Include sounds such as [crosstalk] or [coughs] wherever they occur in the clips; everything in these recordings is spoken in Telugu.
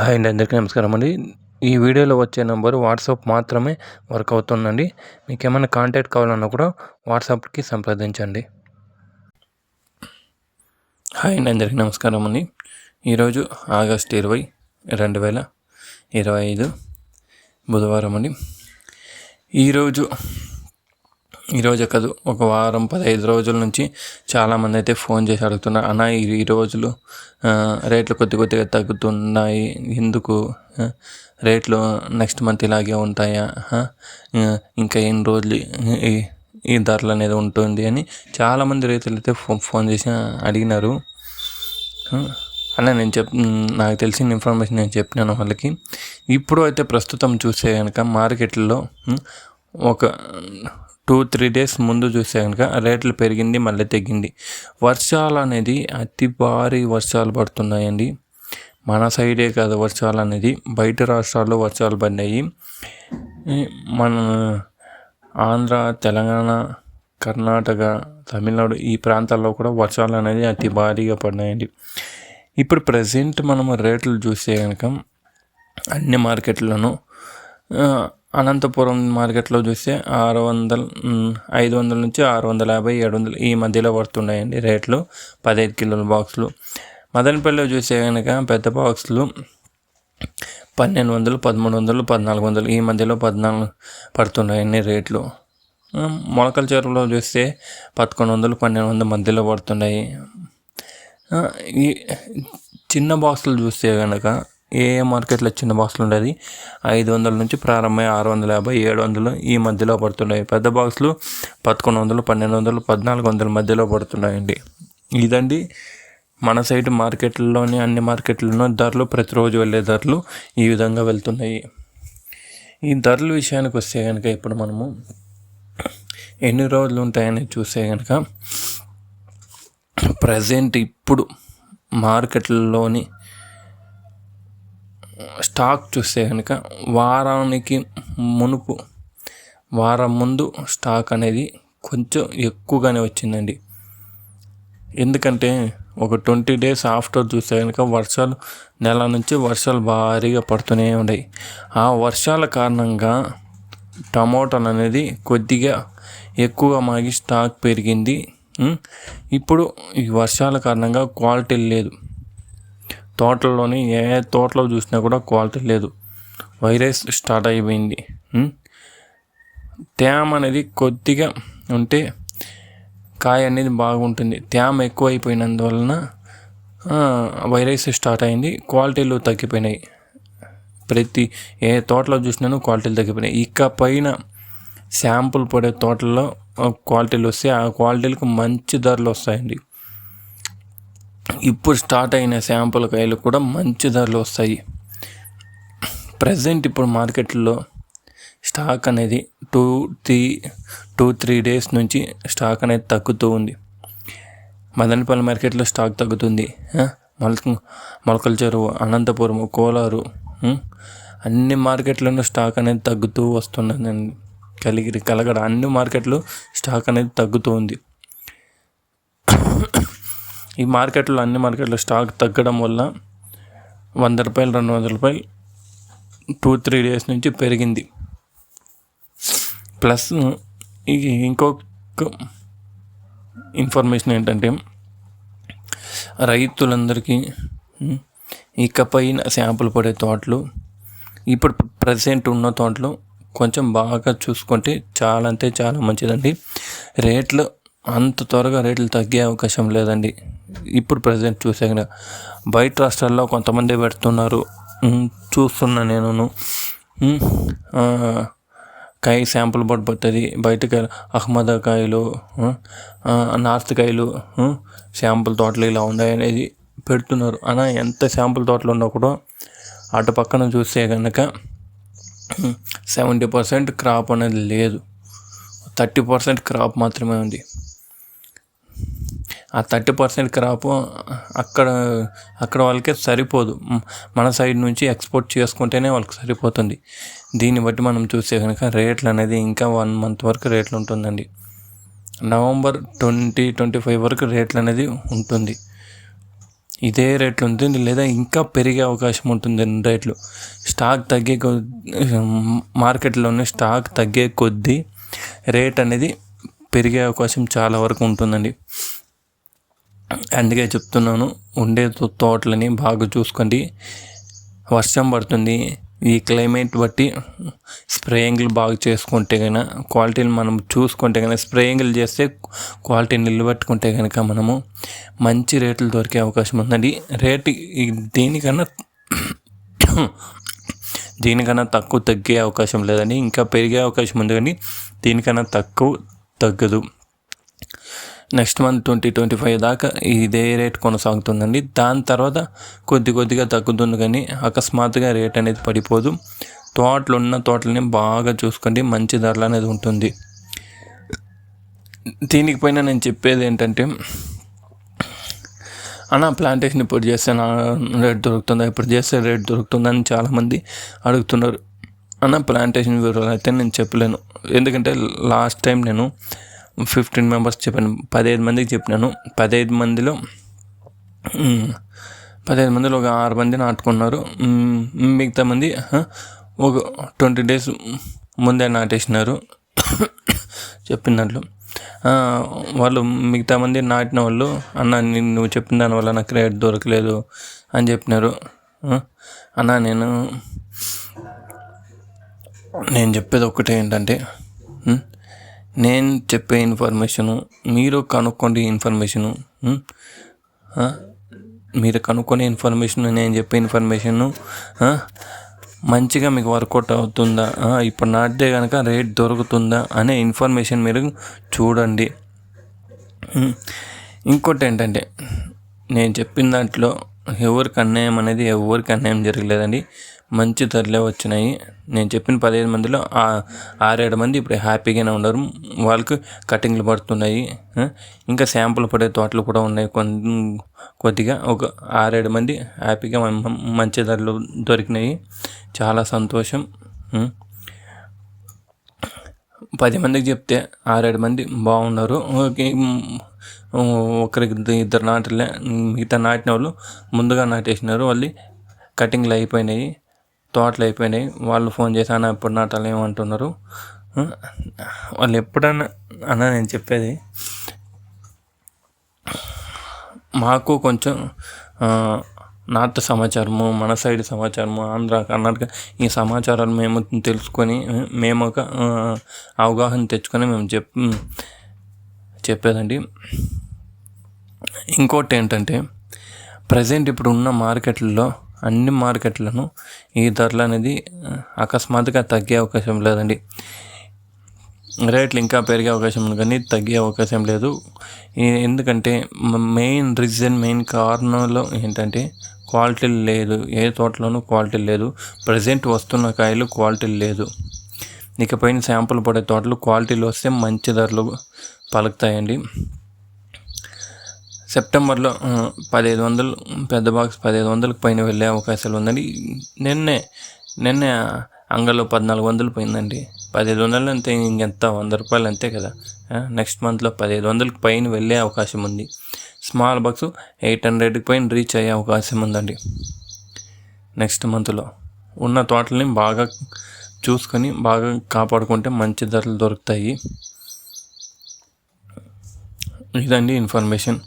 హాయ్ అండి అందరికీ నమస్కారం అండి. ఈ వీడియోలో వచ్చే నెంబర్ వాట్సాప్ మాత్రమే వర్క్ అవుతుందండి. మీకు ఏమైనా కాంటాక్ట్ కావాలన్నా కూడా వాట్సాప్కి సంప్రదించండి. హాయ్ అండి అందరికీ నమస్కారం అండి. ఈరోజు ఆగస్ట్ ఇరవై రెండు వేల ఇరవై ఐదు బుధవారం అండి. ఈరోజు ఈరోజే కాదు ఒక వారం పదహైదు రోజుల నుంచి చాలామంది అయితే ఫోన్ చేసి అడుగుతున్నారు. అన్న ఈ రోజులు రేట్లు కొద్ది కొద్దిగా తగ్గుతున్నాయి. ఎందుకు రేట్లు నెక్స్ట్ మంత్ ఇలాగే ఉంటాయా? ఇంకా ఎన్ని రోజులు ఈ ఈ ధరలు అనేది ఉంటుంది అని చాలామంది రైతులు అయితే ఫోన్ ఫోన్ చేసి అడిగినారు. అన్న నేను చెప్ నాకు తెలిసిన ఇన్ఫర్మేషన్ నేను చెప్పినాను వాళ్ళకి. ఇప్పుడు అయితే ప్రస్తుతం చూస్తే కనుక మార్కెట్లో ఒక టూ త్రీ డేస్ ముందు చూస్తే కనుక రేట్లు పెరిగింది మళ్ళీ తగ్గింది వర్షాలు అనేది అతి భారీ వర్షాలు పడుతున్నాయండి. మన సైడే కాదు వర్షాలు అనేది. బయట రాష్ట్రాల్లో వర్షాలు పడినాయి మన ఆంధ్ర తెలంగాణ కర్ణాటక తమిళనాడు ఈ ప్రాంతాల్లో కూడా వర్షాలు అనేది అతి భారీగా పడినాయండి ఇప్పుడు ప్రజెంట్ మనం రేట్లు చూస్తే కనుక అన్ని మార్కెట్లను అనంతపురం మార్కెట్లో చూస్తే ఆరు వందల ఐదు వందల నుంచి ఆరు వందల యాభై ఏడు వందలు ఈ మధ్యలో పడుతున్నాయండి రేట్లు. పదహైదు కిలోల బాక్సులు. మదనపల్లిలో చూస్తే కనుక పెద్ద బాక్సులు పన్నెండు వందలు పదమూడు వందలు పద్నాలుగు వందలు ఈ మధ్యలో పద్నాలుగు పడుతున్నాయండి రేట్లు. మొలకల చెరువులో చూస్తే పదకొండు వందలు పన్నెండు వందల మధ్యలో పడుతున్నాయి. ఈ చిన్న బాక్సులు చూస్తే కనుక ఏ మార్కెట్లో చిన్న బాక్సులు ఉండేది? ఐదు వందల నుంచి ప్రారంభమై ఆరు వందల యాభై ఏడు వందలు ఈ మధ్యలో పడుతున్నాయి. పెద్ద బాక్సులు పదకొండు వందలు పన్నెండు వందలు పద్నాలుగు వందల మధ్యలో పడుతున్నాయండి. ఇదండి మన సైడ్ మార్కెట్లలోని అన్ని మార్కెట్లలో ధరలు ప్రతిరోజు వెళ్ళే ధరలు ఈ విధంగా వెళ్తున్నాయి. ఈ ధరల విషయానికి వస్తే కనుక ఇప్పుడు మనము ఎన్ని రోజులు ఉంటాయని చూస్తే కనుక ప్రజెంట్ ఇప్పుడు మార్కెట్లలోని స్టాక్ చూస్తే కనుక వారానికి మునుపు వారం ముందు స్టాక్ అనేది కొంచెం ఎక్కువగానే వచ్చిందండి. ఎందుకంటే ఒక ట్వంటీ డేస్ ఆఫ్టర్ చూస్తే కనుక వర్షాలు నెల నుంచి వర్షాలు భారీగా పడుతూనే ఉన్నాయి. ఆ వర్షాల కారణంగా టమోటాలు అనేది కొద్దిగా ఎక్కువగా మాగి స్టాక్ పెరిగింది. ఇప్పుడు ఈ వర్షాల కారణంగా క్వాలిటీ లేదు. తోటల్లోని ఏ తోటలో చూసినా కూడా క్వాలిటీ లేదు. వైరస్ స్టార్ట్ అయిపోయింది. తేమ అనేది కొద్దిగా ఉంటే కాయ అనేది బాగుంటుంది. తేమ ఎక్కువ అయిపోయినందువలన వైరస్ స్టార్ట్ అయింది. క్వాలిటీలు తగ్గిపోయినాయి. ప్రతి ఏ తోటలో చూసినాను క్వాలిటీలు తగ్గిపోయినాయి. ఇక పైన శాంపుల్ పడే తోటల్లో క్వాలిటీలు వస్తాయి ఆ క్వాలిటీలకు మంచి ధరలు వస్తాయండి. ఇప్పుడు స్టార్ట్ అయిన శాంపుల్ కాయలు కూడా మంచి ధరలు వస్తాయి. ప్రజెంట్ ఇప్పుడు మార్కెట్లో స్టాక్ అనేది two three two three days నుంచి స్టాక్ అనేది తగ్గుతూ ఉంది. మదనపల్లి మార్కెట్లో స్టాక్ తగ్గుతుంది. మొలక మొలకల చెరువు అనంతపురం కోలారు అన్ని మార్కెట్లను స్టాక్ అనేది తగ్గుతూ వస్తున్నదండి. కలిగిరి కలగడ అన్ని మార్కెట్లు స్టాక్ అనేది తగ్గుతూ ఉంది. ఈ మార్కెట్లో అన్ని మార్కెట్లో స్టాక్ తగ్గడం వల్ల వంద రూపాయలు రెండు వందల రూపాయలు టూ త్రీ డేస్ నుంచి పెరిగింది. ప్లస్ ఇంకొక ఇన్ఫర్మేషన్ ఏంటంటే రైతులందరికీ ఇకపైన శాంపుల్ పడే తోటలు ఇప్పుడు ప్రజెంట్ ఉన్న తోటలు కొంచెం బాగా చూసుకుంటే చాలా అంటే చాలా మంచిదండి. రేట్లు అంత త్వరగా రేట్లు తగ్గే అవకాశం లేదండి. ఇప్పుడు ప్రజెంట్ చూసే బయట రాష్ట్రాల్లో కొంతమంది పెడుతున్నారు. చూస్తున్నా నేను కాయ శాంపుల్ బట్ పడుతుంది. బయటకి అహ్మదాకాయలు నార్త్ కాయలు శాంపుల్ తోటలు ఇలా ఉన్నాయి అనేది పెడుతున్నారు. అలా ఎంత శాంపుల్ తోటలు ఉన్నా కూడా అటు పక్కన చూస్తే కనుక సెవెంటీ పర్సెంట్ క్రాప్ అనేది లేదు. థర్టీ పర్సెంట్ క్రాప్ మాత్రమే ఉంది. ఆ థర్టీ పర్సెంట్ క్రాప్ అక్కడ అక్కడ వాళ్ళకే సరిపోదు. మన సైడ్ నుంచి ఎక్స్పోర్ట్ చేసుకుంటేనే వాళ్ళకి సరిపోతుంది. దీన్ని బట్టి మనం చూస్తే కనుక రేట్లు అనేది ఇంకా వన్ మంత్ వరకు రేట్లు ఉంటుందండి. నవంబర్ ట్వంటీ ట్వంటీ ఫైవ్ వరకు రేట్లు అనేది ఉంటుంది. ఇదే రేట్లు ఉంటుంది లేదా ఇంకా పెరిగే అవకాశం ఉంటుంది రేట్లు. స్టాక్ తగ్గే మార్కెట్లోనే స్టాక్ తగ్గే కొద్దీ రేట్ అనేది పెరిగే అవకాశం చాలా వరకు ఉంటుందండి. అందుకే చెప్తున్నాను ఉండే తోటలని బాగా చూసుకోండి. వర్షం పడుతుంది. ఈ క్లైమేట్ బట్టి స్ప్రేయింగ్లు బాగా చేసుకుంటే కనుక క్వాలిటీని మనం చూసుకుంటే కనుక స్ప్రేయింగ్లు చేస్తే క్వాలిటీని నిలబెట్టుకుంటే కనుక మనము మంచి రేట్లు దొరికే అవకాశం ఉందండి. రేట్ దీనికన్నా [coughs] దీనికన్నా తక్కువ తగ్గే అవకాశం లేదండి. ఇంకా పెరిగే అవకాశం ఉంది కానీ దీనికన్నా తక్కువ తగ్గదు. Next month twenty twenty five దాకా ఇదే రేట్ కొనసాగుతుందండి. దాని తర్వాత కొద్ది కొద్దిగా తగ్గుతుంది కానీ అకస్మాత్తుగా రేట్ అనేది పడిపోదు. తోటలు ఉన్న తోటలని బాగా చూసుకోండి మంచి ధరలు అనేది ఉంటుంది. దీనికి పైన నేను చెప్పేది ఏంటంటే అన్న ప్లాంటేషన్ ఇప్పుడు చేస్తే నా రేట్ దొరుకుతుందా? ఇప్పుడు చేస్తే రేట్ దొరుకుతుందని చాలామంది అడుగుతున్నారు. అన్న ప్లాంటేషన్ వివరాలు అయితే నేను చెప్పలేను. ఎందుకంటే లాస్ట్ టైం నేను ఫిఫ్టీన్ మెంబర్స్ చెప్పాను. పదిహేను మందికి చెప్పినాను. పదిహేను మందిలో పదిహేను మందిలో ఒక ఆరు మంది నాటుకున్నారు. మిగతా మంది ఒక ట్వంటీ డేస్ ముందే నాటేసినారు. చెప్పినట్లు వాళ్ళు మిగతా మంది నాటిన వాళ్ళు అన్న నువ్వు చెప్పిన దానివల్ల నాకు క్రెడిట్ దొరకలేదు అని చెప్పినారు. అన్న నేను నేను చెప్పేది ఒకటే ఏంటంటే నేను చెప్పే ఇన్ఫర్మేషను మీరు కనుక్కోండి ఇన్ఫర్మేషను మీరు కనుక్కునే ఇన్ఫర్మేషన్ నేను చెప్పే ఇన్ఫర్మేషను మంచిగా మీకు వర్కౌట్ అవుతుందా? ఇప్పుడు నాటితే కనుక రేట్ దొరుకుతుందా అనే ఇన్ఫర్మేషన్ మీరు చూడండి. ఇంకోటి ఏంటంటే నేను చెప్పిన దాంట్లో ఎవరికి అన్యాయం అనేది ఎవరికి అన్యాయం జరగలేదండి. మంచి ధరలే వచ్చినాయి. నేను చెప్పిన పదిహేను మందిలో ఆరేడు మంది ఇప్పుడు హ్యాపీగానే ఉన్నారు. వాళ్ళకి కటింగ్లు పడుతున్నాయి. ఇంకా శాంపుల్ పడే తోటలు కూడా ఉన్నాయి. కొద్దిగా ఒక ఆరేడు మంది హ్యాపీగా మంచి ధరలు దొరికినాయి. చాలా సంతోషం. పది మందికి చెప్తే ఆరేడు మంది బాగున్నారు. ఒకరికి ఇద్దరు నాటలే మిగతా నాటిన వాళ్ళు ముందుగా నాటేసినారు. వాళ్ళు కటింగ్లు అయిపోయినాయి. తోటలు అయిపోయినాయి. వాళ్ళు ఫోన్ చేసి అన్న ఎప్పుడు నాటాలి ఏమంటున్నారు? వాళ్ళు ఎప్పుడన్నా అన్న నేను చెప్పేది మాకు కొంచెం నార్త్ సమాచారము మన సైడ్ సమాచారము ఆంధ్ర కర్ణాటక ఈ సమాచారాలు మేము తెలుసుకొని మేము ఒక అవగాహన తెచ్చుకొని మేము చెప్ చెప్పేదండి. ఇంకోటి ఏంటంటే ప్రజెంట్ ఇప్పుడు ఉన్న మార్కెట్లలో అన్ని మార్కెట్లను ఈ ధరలు అనేది అకస్మాత్తుగా తగ్గే అవకాశం లేదండి. రేట్లు ఇంకా పెరిగే అవకాశం ఉంది కానీ తగ్గే అవకాశం లేదు. ఎందుకంటే మెయిన్ రీజన్ మెయిన్ కారణంలో ఏంటంటే క్వాలిటీ లేదు. ఏ తోటలోనూ క్వాలిటీ లేదు. ప్రజెంట్ వస్తున్న కాయలు క్వాలిటీ లేదు. ఇకపైన శాంపుల్ పడే తోటలు క్వాలిటీలు వస్తే మంచి ధరలు పలుకుతాయండి. సెప్టెంబర్లో పదిహేను వందలు పెద్ద బాక్స్ పదిహేను వందలకు పైన వెళ్ళే అవకాశాలు ఉందండి. నిన్నే నిన్నే అంగల్లో పద్నాలుగు వందలు పోయిందండి. పదిహేను వందలు అంతే ఇంకెంత వంద రూపాయలు అంతే కదా. నెక్స్ట్ మంత్లో పదిహేను వందలకు పైన వెళ్ళే అవకాశం ఉంది. స్మాల్ బాక్స్ ఎయిట్ హండ్రెడ్కి పైన రీచ్ అయ్యే అవకాశం ఉందండి. నెక్స్ట్ మంత్లో ఉన్న తోటలని బాగా చూసుకొని బాగా కాపాడుకుంటే మంచి ధరలు దొరుకుతాయి. ఇదండి ఇన్ఫర్మేషన్.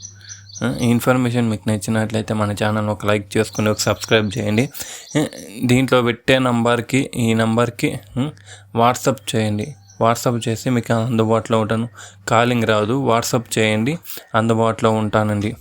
ఈ ఇన్ఫర్మేషన్ మీకు నచ్చినట్లయితే మన ఛానల్ ఒక లైక్ చేసుకుని ఒక సబ్స్క్రైబ్ చేయండి. దీంట్లో పెట్టే నంబర్కి ఈ నంబర్కి వాట్సప్ చేయండి. వాట్సాప్ చేసి మీకు అందుబాటులో ఉంటాను. కాలింగ్ రాదు. వాట్సాప్ చేయండి. అందుబాటులో ఉంటానండి.